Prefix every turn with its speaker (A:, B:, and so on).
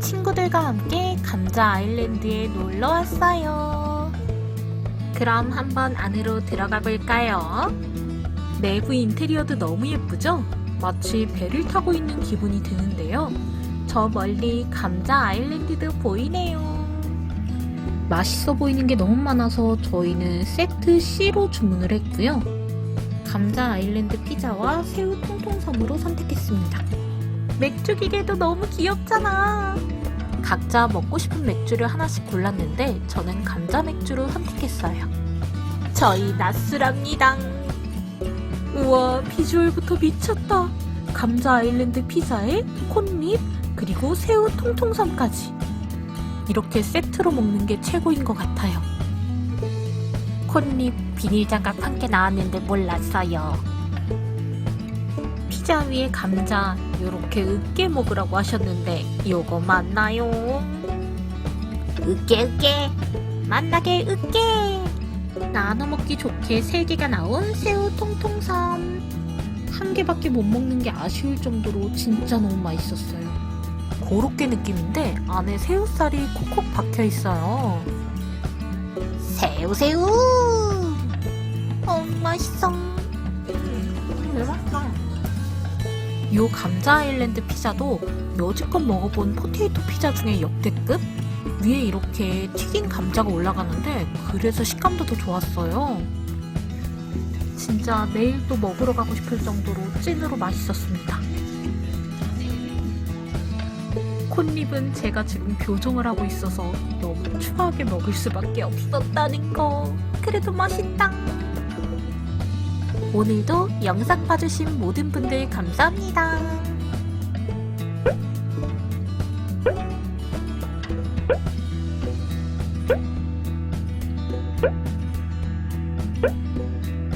A: 친구들과 함께 감자 아일랜드에 놀러 왔어요. 그럼 한번 안으로 들어가 볼까요? 내부 인테리어도 너무 예쁘죠? 마치 배를 타고 있는 기분이 드는데요. 저 멀리 감자 아일랜드도 보이네요. 맛있어 보이는 게 너무 많아서 저희는 세트 C로 주문을 했고요. 감자 아일랜드 피자와 새우 통통섬으로 선택했습니다. 맥주 기계도 너무 귀엽잖아. 각자 먹고 싶은 맥주를 하나씩 골랐는데 저는 감자 맥주로 선택했어요. 저희 낮술합니다. 우와 비주얼부터 미쳤다. 감자 아일랜드 피자에 콘잎 그리고 새우 통통섬까지. 이렇게 세트로 먹는 게 최고인 것 같아요. 콘잎 비닐 장갑 한 개 나왔는데 몰랐어요. 피자 위에 감자 요렇게 으깨 먹으라고 하셨는데 요거 맞나요? 으깨 으깨 만나게 으깨 나눠 먹기 좋게 세 개가 나온 새우 통통섬 한 개밖에 못 먹는 게 아쉬울 정도로 진짜 너무 맛있었어요. 고로케 느낌인데 안에 새우살이 콕콕 박혀 있어요. 새우 새우. 어 맛있어. 요 감자 아일랜드 피자도 여지껏 먹어본 포테이토 피자 중에 역대급? 위에 이렇게 튀긴 감자가 올라가는데 그래서 식감도 더 좋았어요. 진짜 내일 또 먹으러 가고 싶을 정도로 찐으로 맛있었습니다. 콘립은 제가 지금 교정을 하고 있어서 너무 추하게 먹을 수밖에 없었다는 거. 그래도 맛있다. 오늘도 영상 봐주신 모든 분들 감사합니다.